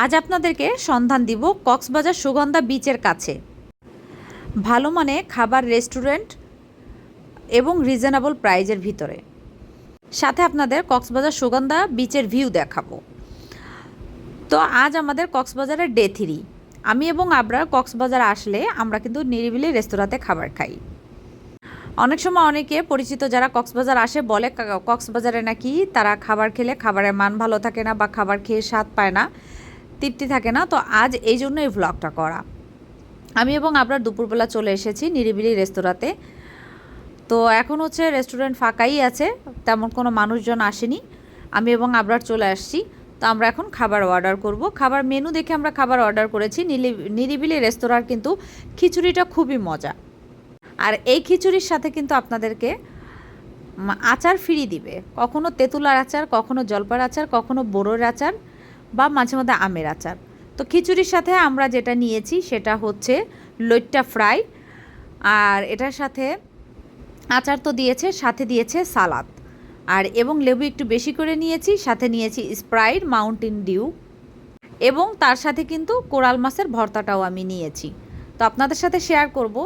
আজ আপনাদেরকে সন্ধান দিব কক্সবাজার সুগন্ধা বিচের কাছে। ভালো মানে খাবার রেস্টুরেন্ট এবং রিজনেবল প্রাইজের ভিতরে। সাথে আপনাদের কক্সবাজার সুগন্ধা বিচের ভিউ দেখাবো। তো আজ আমাদের কক্সবাজারের ডে থ্রি। আমি এবং আবরার কক্সবাজার আসলে আমরা কিন্তু নিরিবিলি রেস্তোরাঁতে খাবার খাই। অনেক সময় অনেকে পরিচিত যারা কক্সবাজার আসে বলে কক্সবাজারে নাকি তারা খাবার খেলে খাবারের মান ভালো থাকে না বা খাবার খেয়ে স্বাদ পায় না। তৃপ্তি থাকে না, তো আজ এই জন্য এই ভ্লগটা করা। আমি এবং আমরা দুপুরবেলা চলে এসেছি নিরিবিলি রেস্তোরাঁতে। তো এখন হচ্ছে রেস্টুরেন্ট ফাঁকাই আছে, তেমন কোনো মানুষজন আসেনি। আমি এবং আবরার চলে আসছি, তো আমরা এখন খাবার অর্ডার করব। খাবার মেনু দেখে আমরা খাবার অর্ডার করেছি। নিরিবিলি রেস্তোরাঁর কিন্তু খিচুড়িটা খুবই মজা। আর এই খিচুড়ির সাথে কিন্তু আপনাদেরকে আচার ফ্রি দিবে। কখনো তেঁতুলার আচার, কখনো জলপার আচার, কখনো বোরোর আচার। বা মাঝে মধ্যে আমের আচার। তো খিচুড়ির সাথে আমরা যেটা নিয়েছি সেটা হচ্ছে লইট্টা ফ্রাই। আর এটার সাথে আচার তো দিয়েছে, সাথে দিয়েছে সালাদ। আর এবং লেবু একটু বেশি করে নিয়েছি, সাথে নিয়েছি স্প্রাইট, মাউন্টেন ডিউ। এবং তার সাথে কিন্তু কোরাল মাছের ভর্তাটাও আমি নিয়েছি। তো আপনাদের সাথে শেয়ার করব।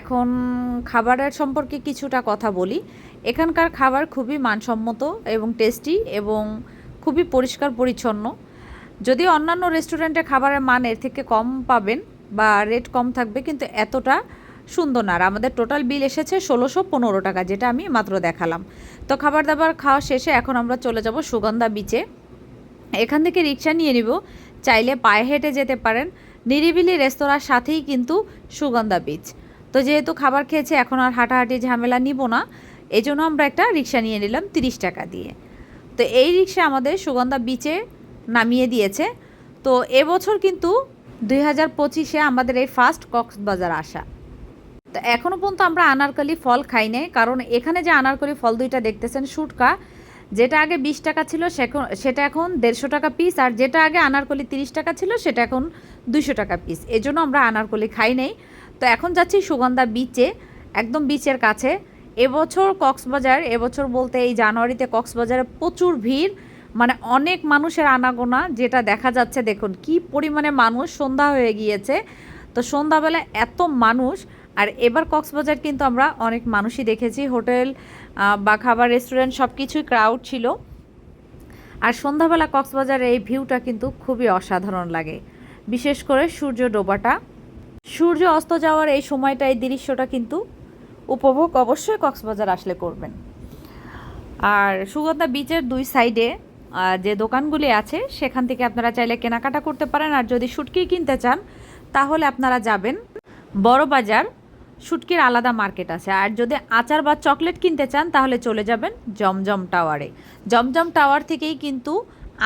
এখন খাবারের সম্পর্কে কিছুটা কথা বলি। এখানকার খাবার খুবই মানসম্মত এবং টেস্টি এবং খুবই পরিষ্কার পরিচ্ছন্ন। যদি অন্যান্য রেস্টুরেন্টে খাবারের মান এর থেকে কম পাবেন বা রেট কম থাকবে, কিন্তু এতটা সুন্দর না। আর আমাদের টোটাল বিল এসেছে ষোলোশো পনেরো টাকা, যেটা আমি মাত্র দেখালাম। তো খাবার দাবার খাওয়া শেষে এখন আমরা চলে যাব সুগন্ধা বিচে এখান থেকে রিক্সা নিয়ে নিব। চাইলে পায়ে হেঁটে যেতে পারেন। নিরিবিলি রেস্তোরাঁর সাথেই কিন্তু সুগন্ধা বিচ তো যেহেতু খাবার খেয়েছে, এখন আর হাঁটাহাঁটি ঝামেলা নিব না। এই আমরা একটা রিক্সা নিয়ে নিলাম তিরিশ টাকা দিয়ে। তো এই রিক্সা আমাদের সুগন্ধা বিচে নামিয়ে দিয়েছে। তো এবছর কিন্তু দুই হাজার পঁচিশে আমাদের এই ফার্স্ট কক্সবাজার আসা। তো এখনও পর্যন্ত আমরা আনারকলি ফল খাই নাই, কারণ এখানে যে আনারকলি ফল দুইটা দেখতেছেন, শুটকা, যেটা আগে বিশ টাকা ছিল সেটা এখন দেড়শো টাকা পিস আর যেটা আগে আনারকলি তিরিশ টাকা ছিল, সেটা এখন দুইশো টাকা পিস এজন্য আমরা আনারকলি খাই নাই। তো এখন যাচ্ছি সুগন্ধা বিচে একদম বিচের কাছে। এবছর কক্সবাজার, এবছর বলতে এই জানুয়ারিতে কক্সবাজারে প্রচুর ভিড় মানে অনেক মানুষের আনাগোনা যেটা দেখা যাচ্ছে, দেখুন কি পরিমাণে মানুষ সন্ধ্যা হয়ে গিয়েছে। তো সন্ধ্যাবেলা এত মানুষ, আর এবার কক্সবাজার কিন্তু আমরা অনেক মানুষই দেখেছি। হোটেল বা খাবার, রেস্টুরেন্ট সব কিছুই ক্রাউড ছিল। আর সন্ধ্যাবেলা কক্সবাজারের এই ভিউটা কিন্তু খুবই অসাধারণ লাগে। বিশেষ করে সূর্য ডোবাটা। সূর্য অস্ত যাওয়ার এই সময়টা, এই দৃশ্যটা কিন্তু উপভোগ অবশ্যই কক্সবাজার আসলে করবেন। আর সুগন্ধা বিচের দুই সাইডে যে দোকানগুলি আছে, সেখান থেকে আপনারা চাইলে কেনাকাটা করতে পারেন। আর যদি শুটকি কিনতে চান, তাহলে আপনারা যাবেন বড় বাজার, শুটকির আলাদা মার্কেট আছে। আর যদি আচার বা চকলেট কিনতে চান, তাহলে চলে যাবেন জমজম টাওয়ারে। জমজম টাওয়ার থেকেই কিন্তু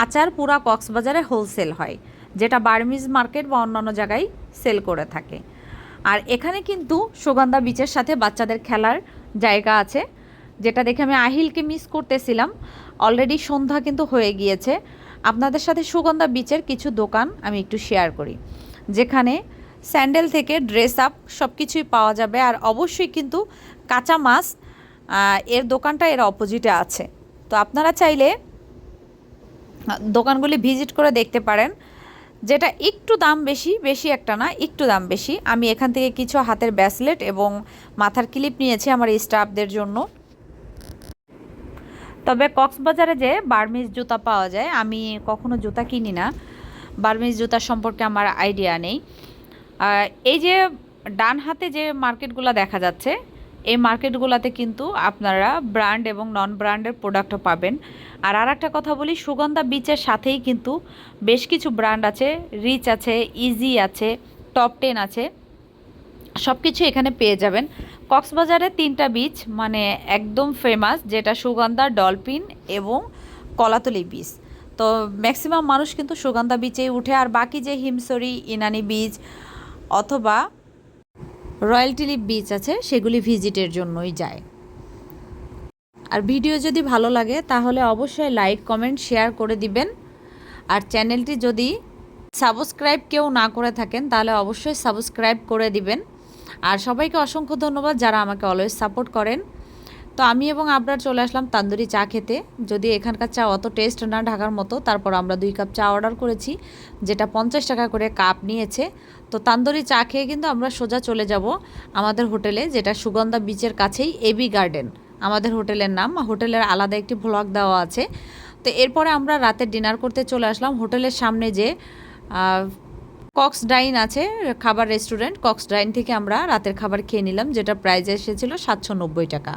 আচার পুরা কক্সবাজারে হোলসেল হয়, যেটা বার্মিজ মার্কেট বা অন্যান্য জায়গায় সেল করে থাকে। আর এখানে কিন্তু সুগন্ধা বিচের সাথে বাচ্চাদের খেলার জায়গা আছে, যেটা দেখে আমি আহিলকে মিস করতেছিলাম। অলরেডি সন্ধ্যা কিন্তু হয়ে গিয়েছে। আপনাদের সাথে সুগন্ধা বিচের কিছু দোকান আমি একটু শেয়ার করি। যেখানে স্যান্ডেল থেকে ড্রেস আপ সব কিছুই পাওয়া যাবে আর অবশ্যই কিন্তু কাঁচা মাছ এর দোকানটা এর অপোজিটে আছে। তো আপনারা চাইলে দোকানগুলি ভিজিট করে দেখতে পারেন। যেটা একটু দাম বেশি বেশি একটা না, একটু দাম বেশি। আমি এখান থেকে কিছু হাতের ব্যাসলেট এবং মাথার ক্লিপ নিয়েছি আমার স্টাফদের জন্য। তবে কক্সবাজারে যে বার্মিজ জুতা পাওয়া যায়, আমি কখনো জুতা কিনি না বার্মিজ জুতা সম্পর্কে আমার আইডিয়া নেই। এই যে ডান হাতে যে মার্কেটগুলো দেখা যাচ্ছে, এই মার্কেটগুলোতে কিন্তু আপনারা ব্র্যান্ড এবং নন ব্র্যান্ডের প্রোডাক্টও পাবেন। আর আর একটা কথা বলি, সুগন্ধা বিচের সাথেই কিন্তু বেশ কিছু ব্র্যান্ড আছে, রিচ আছে, ইজি আছে, টপ টেন আছে। সব কিছু এখানে পেয়ে যাবেন। কক্সবাজারে তিনটা বিচ মানে একদম ফেমাস যেটা সুগন্ধা ডলফিন এবং কলাতলি বিচ তো ম্যাক্সিমাম মানুষ কিন্তু সুগন্ধা বিচেই উঠে, আর বাকি যে হিমসরি, ইনানি বিচ অথবা রয়্যাল টিলিপ বিচ আছে, সেগুলি ভিজিটের জন্যই যায়। আর ভিডিও যদি ভালো লাগে, তাহলে অবশ্যই লাইক কমেন্ট শেয়ার করে দিবেন। আর চ্যানেলটি যদি সাবস্ক্রাইব কেউ না করে থাকেন, তাহলে অবশ্যই সাবস্ক্রাইব করে দিবেন। আর সবাইকে অসংখ্য ধন্যবাদ যারা আমাকে অলওয়েজ সাপোর্ট করেন। তো আমি এবং আবরার চলে আসলাম তান্দুরি চা খেতে। যদি এখানকার চা অত টেস্ট না ঢাকার মতো, তারপর আমরা দুই কাপ চা অর্ডার করেছি, যেটা পঞ্চাশ টাকা করে কাপ নিয়েছে। তো তান্দুরি চা খেয়ে কিন্তু আমরা সোজা চলে যাব আমাদের হোটেলে, যেটা সুগন্ধা বিচের কাছেই এবি গার্ডেন আমাদের হোটেলের নাম, হোটেলের আলাদা একটি ভ্লগ দেওয়া আছে। তো এরপরে আমরা রাতে ডিনার করতে চলে আসলাম হোটেলের সামনে যে কক্স ডাইন আছে, খাবার রেস্টুরেন্ট কক্স ডাইন থেকে আমরা রাতের খাবার খেয়ে নিলাম, যেটা প্রাইস এসেছিল সাতশো নব্বই টাকা।